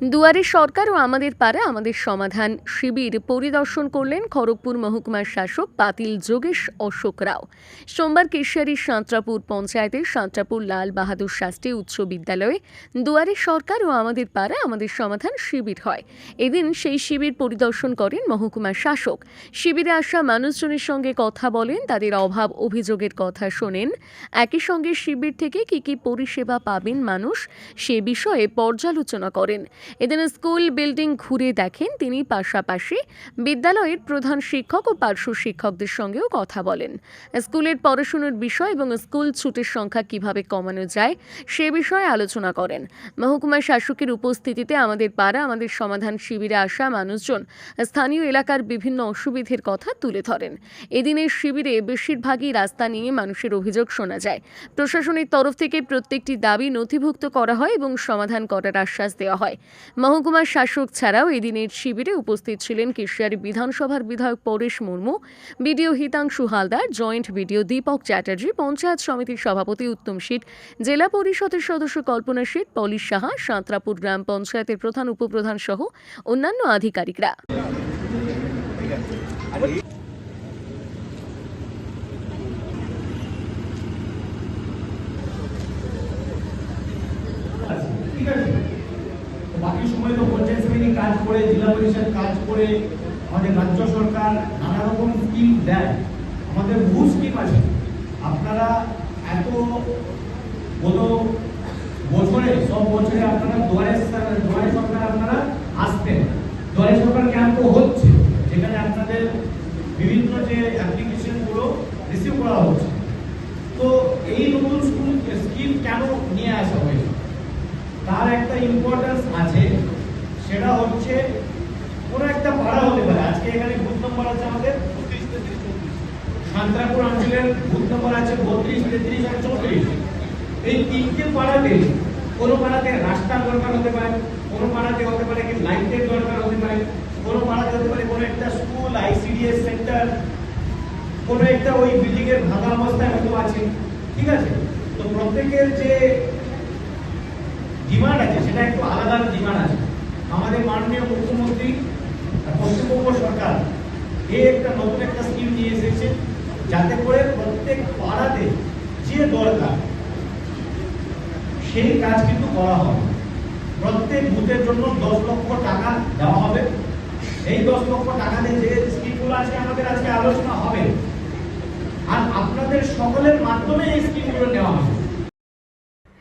দুয়ারে সরকার ও আমাদের পাড়া আমাদের সমাধান। শিবির পরিদর্শন করলেন খড়গপুর মহকুমার শাসক পাতিল যোগেশ অশোক রাও। সোমবার কেশিয়ারির সাঁতরাপুর পঞ্চায়েতের সাঁতরাপুর লাল বাহাদুর শাস্ত্রী উচ্চ বিদ্যালয়ে দুয়ারে সরকার ও আমাদের পাড়া আমাদের সমাধান শিবির হয়। এদিন সেই শিবির পরিদর্শন করেন মহকুমার শাসক। শিবিরে আসা মানুষজনের সঙ্গে কথা বলেন, তাদের অভাব অভিযোগের কথা শোনেন। একই সঙ্গে শিবির থেকে কী কী পরিষেবা পাবেন মানুষ সে বিষয়ে পর্যালোচনা করেন। এদিন স্কুল বিল্ডিং ঘুরে দেখেন তিনি পাশাপাশি বিদ্যালয়ের প্রধান শিক্ষক ও পার্শ্ব শিক্ষকদের সঙ্গেও কথা বলেন। স্কুলের পড়াশুনোর বিষয় এবং স্কুল ছুটির সংখ্যা কীভাবে কমানো যায় সে বিষয়ে আলোচনা করেন। মহকুমা শাসকের উপস্থিতিতে আমাদের পাড়া, আমাদের সমাধান শিবিরে আসা মানুষজন স্থানীয় এলাকার বিভিন্ন অসুবিধের কথা তুলে ধরেন। এদিনের শিবিরে বেশিরভাগই রাস্তা নিয়ে মানুষের অভিযোগ শোনা যায়। প্রশাসনের তরফ থেকে প্রত্যেকটি দাবি নথিভুক্ত করা হয় এবং সমাধান করার আশ্বাস দেওয়া হয়। মহকুমার শাসক ছাড়াও এদিনের শিবিরে উপস্থিত ছিলেন কেশিয়ারি বিধানসভার বিধায়ক Paresh Murmu, BDO Hitangshu Haldar, joint BDO Dipak Chatterjee, panchayat সমিতির সভাপতি উত্তম শীত জেলা পরিষদের সদস্য কল্পনা শীত পলিশ সাহা, সাঁতরাপুর গ্রাম পঞ্চায়েতের প্রধান উপপ্রধান সহ অন্যান্য আধিকারিকরা ঠিক আছে তো বাকি সময় তো পঞ্চায়েত সমিতি কাজ করে, জেলা পরিষদ কাজ করে, আমাদের রাজ্য সরকার নানা রকম স্কিম দেয়। আমাদের বহু স্কিম আছে। আপনারা এত গত বছরে, সব বছরে আপনারা দুয়ারে দুয়ারে সরকার আপনারা আসতেন। দুয়ারে সরকার ক্যাম্পও হচ্ছে, যেখানে আপনাদের বিভিন্ন যে অ্যাপ্লিকেশনগুলো রিসিভ করা হচ্ছে। তো এই নতুন স্কুল স্কিম কেন নিয়ে আসা হয়েছে? তার একটা ইম্পর্টেন্স আছে, সেটা হচ্ছে কোনো একটা পাড়া হতে পারে। আজকে এখানে বুথ নম্বর আছে আমাদের সান্ত্রাপুর অঞ্চলের বুথ নম্বর আছে বত্রিশ, তেত্রিশ আর চৌত্রিশ এই তিনটে পাড়াতে কোনো পাড়াতে রাস্তার দরকার হতে পারে, কোনো পাড়াতে হতে পারে কি লাইটের দরকার হতে পারে, কোনো পাড়াতে হতে পারে কোনো একটা স্কুল আইসিডিএস সেন্টার কোনো একটা ওই বিল্ডিং এর ভাঙা অবস্থায় হয়তো আছে। ঠিক আছে? তো প্রত্যেকের যে ডিমান্ড আছে, সেটা একটু আলাদা ডিমান্ড আছে। আমাদের মাননীয় মুখ্যমন্ত্রী পশ্চিমবঙ্গ সরকার এই একটা নতুন একটা স্কিম নিয়ে এসেছে, যাতে করে প্রত্যেক পাড়াতে যে দরকার, সেই কাজ কিন্তু করা হবে। প্রত্যেক বুথের জন্য দশ লক্ষ টাকা দেওয়া হবে। এই দশ লক্ষ টাকাতে যে স্কিমগুলো আছে আমাদের আজকে আলোচনা হবে, আর আপনাদের সকলের মাধ্যমে এই স্কিমগুলো নেওয়া হবে।